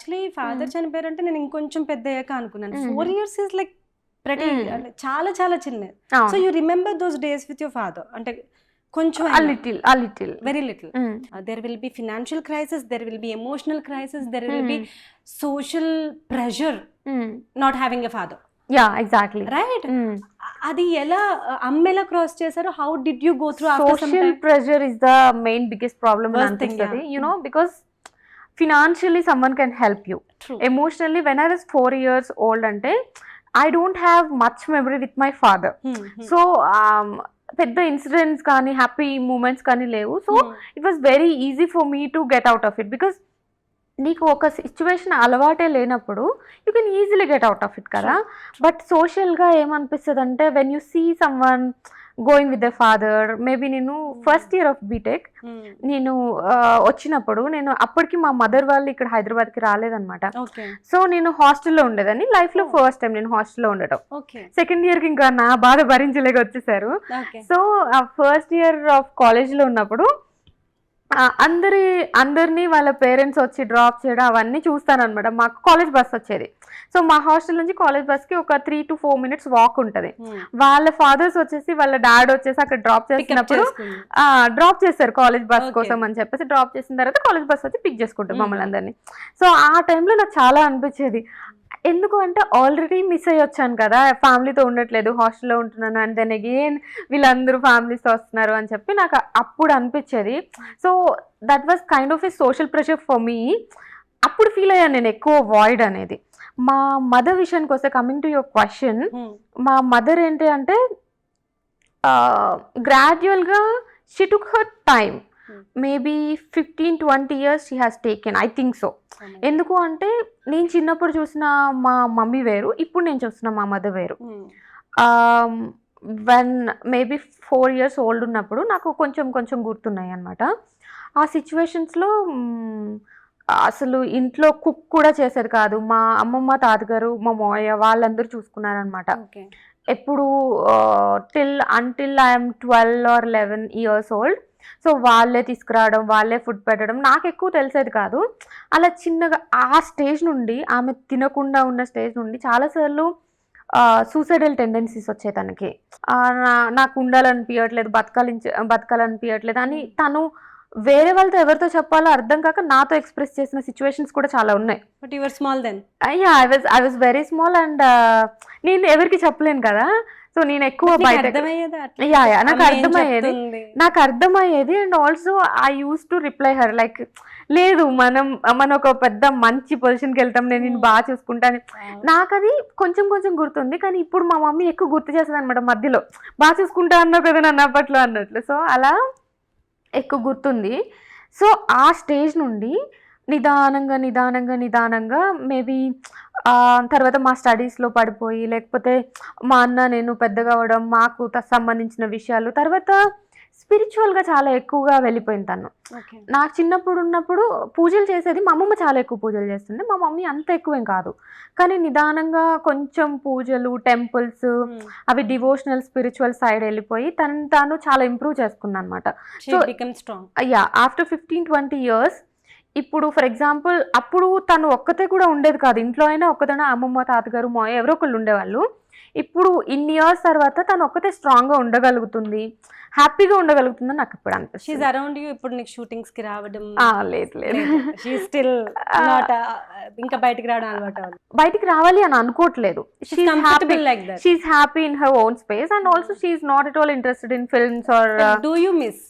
Actually father చనిపోయారంటే నేను ఇంకొంచెం పెద్ద అయ్యాక అనుకున్నాను. ఫోర్ ఇయర్స్ ఇస్ లైక్ ప్రతి. చాలా చాలా చిన్న so you remember those days with your father? అంటే కొంచెం లిటిల్ ఆ little. Very little. There will be financial crisis there will be emotional crisis there will. Be social pressure not having a father yeah exactly right అది ఎలా అమ్మ ఎలా cross చేశారు how did you go through social pressure is the main biggest problem అనిపిస్తుంది. You know because financially someone can help you emotionally when I was four years old అంటే I don't have much memory with my father. So పెద్ద incidents కానీ happy moments కానీ లేవు. So it was very easy for me to get out of it because నీకు ఒక situation అలవాటే లేనప్పుడు you can easily get out of it కదా. But సోషల్గా ఏమనిపిస్తుంది అంటే when you see someone going with the father maybe నేను first year of BTech Hmm. నేను వచ్చినప్పుడు నేను అప్పటికి మా మదర్ వాళ్ళు ఇక్కడ హైదరాబాద్కి రాలేదన్నమాట. ఓకే. సో నేను హాస్టల్లో ఉండేదాన్ని. లైఫ్లో Oh. ఫస్ట్ టైం నేను హాస్టల్లో ఉండటం. సెకండ్ ఇయర్కి ఇంకా నా బాధ భరించలేక వచ్చేసారు. సో ఫస్ట్ ఇయర్ ఆఫ్ కాలేజ్లో ఉన్నప్పుడు ఆ, అందరి అందరినీ వాళ్ళ పేరెంట్స్ వచ్చి డ్రాప్ చేయడం అవన్నీ చూస్తాను అనమాట మాకు కాలేజ్ బస్ వచ్చేది సో మా హాస్టల్ నుంచి కాలేజ్ బస్కి ఒక three to four minutes walk ఉంటుంది Hmm. వాళ్ళ ఫాదర్స్ వచ్చేసి వాళ్ళ డాడ్ వచ్చేసి అక్కడ డ్రాప్ చేసినప్పుడు డ్రాప్ చేస్తారు కాలేజ్ బస్. కోసం అని చెప్పేసి డ్రాప్ చేసిన తర్వాత కాలేజ్ బస్ వచ్చి పిక్ చేసుకుంటారు Mm. మమ్మల్ని అందరినీ సో ఆ టైంలో నాకు చాలా అనిపించేది ఎందుకు అంటే ఆల్రెడీ మిస్ అయ్యి వచ్చాను కదా ఫ్యామిలీతో ఉండట్లేదు హాస్టల్లో ఉంటున్నాను అండ్ దెన్ అగైన్ వీళ్ళందరూ ఫ్యామిలీస్తో వస్తున్నారు అని చెప్పి నాకు అప్పుడు అనిపించేది so that was kind of a social pressure for me అప్పుడు ఫీల్ అయ్యాను నేను ఎక్కువ వాయిడ్ అనేది మా మదర్ విషయానికి వస్తే కమింగ్ టు యువర్ క్వశ్చన్. మా మదర్ ఏంటి అంటే గ్రాడ్యువల్గా she took her time. Maybe fifteen twenty years she has taken I think so ఎందుకు అంటే నేను చిన్నప్పుడు చూసిన మా మమ్మీ వేరు ఇప్పుడు నేను చూసిన మా మదర్ వేరు. When maybe four years old ఉన్నప్పుడు నాకు కొంచెం కొంచెం గుర్తున్నాయి అనమాట ఆ సిచ్యువేషన్స్లో అసలు ఇంట్లో కుక్ కూడా చేసేది కాదు. మా అమ్మమ్మ తాతగారు మా మోయ వాళ్ళందరూ చూసుకున్నారనమాట ఎప్పుడు till until I'm twelve or eleven years old so వాళ్ళే తీసుకురావడం వాళ్ళే ఫుడ్ పెట్టడం నాకు ఎక్కువ తెలిసేది కాదు. అలా చిన్నగా ఆ స్టేజ్ నుండి ఆమె తినకుండా ఉన్న స్టేజ్ నుండి చాలాసార్లు సూసైడల్ టెండెన్సీస్ వచ్చాయి తనకి. నాకు ఉండాలనిపించట్లేదు బతకాలి బతకాలనిపించట్లేదు అని తను వేరే వాళ్ళతో ఎవరితో చెప్పాలో అర్థం కాక నాతో ఎక్స్ప్రెస్ చేసిన సిచ్యువేషన్స్ కూడా చాలా ఉన్నాయి. బట్ యువర్ స్మాల్ దెన్ అయ్యా I was I was very small and నేను ఎవరికి చెప్పలేను కదా. సో నేను ఎక్కువ బయట? యా యా నాకు అర్థమయ్యేది? నాకు అర్థమయ్యేది and also I use to reply her like లేదు మనం మనం ఒక పెద్ద మంచి పొజిషన్కి వెళ్తాం నేను నిన్ను బాగా చూసుకుంటాను. నాకు అది కొంచెం కొంచెం గుర్తుంది కానీ ఇప్పుడు మా మమ్మీ ఎక్కువ గుర్తు చేస్తుంది అనమాట మధ్యలో. బాగా చూసుకుంటా అన్నావు కదా నన్ను అప్పట్లో అన్నట్లు. సో అలా ఎక్కువ గుర్తుంది. సో ఆ స్టేజ్ నుండి నిదానంగా నిదానంగా నిదానంగా మేబీ తర్వాత మా స్టడీస్లో పడిపోయి లేకపోతే మా అన్న నేను పెద్దగా అవడం మాకు సంబంధించిన విషయాలు తర్వాత స్పిరిచువల్గా చాలా ఎక్కువగా వెళ్ళిపోయింది తను. నాకు చిన్నప్పుడు ఉన్నప్పుడు పూజలు చేసేది మా అమ్మమ్మ చాలా ఎక్కువ పూజలు చేస్తుంది మా మమ్మీ అంత ఎక్కువేం కాదు. కానీ నిదానంగా కొంచెం పూజలు టెంపుల్స్ Hmm. అవి డివోషనల్ స్పిరిచువల్ సైడ్ వెళ్ళిపోయి తను తాను చాలా ఇంప్రూవ్ చేసుకుంది అనమాట strong. అయ్యా ఆఫ్టర్ ఫిఫ్టీన్ ట్వంటీ ఇయర్స్ ఇప్పుడు ఫర్ ఎగ్జాంపుల్ అప్పుడు తను ఒక్కతే కూడా ఉండేది కాదు. ఇంట్లో అయినా ఒక్కతోనే అమ్మమ్మ తాతగారు మా ఎవరో ఒకళ్ళు ఉండేవాళ్ళు. ఇప్పుడు ఇన్ని ఇయర్స్ తర్వాత తను ఒక్కతే స్ట్రాంగ్గా ఉండగలుగుతుంది. హ్యాపీగా ఉండగలుగుతుందని నాకు ఇప్పుడు అనిపిస్తుంది. Around you. ఇప్పుడు నీకు షూటింగ్స్కి రావడం. లేదు లేదు. షీ స్టిల్ ఇంకా బయటికి రావడం అలవాటు బయటికి రావాలి అని అనుకోవట్లేదు. She's happy in her own space and also she's not at all interested in films or do you miss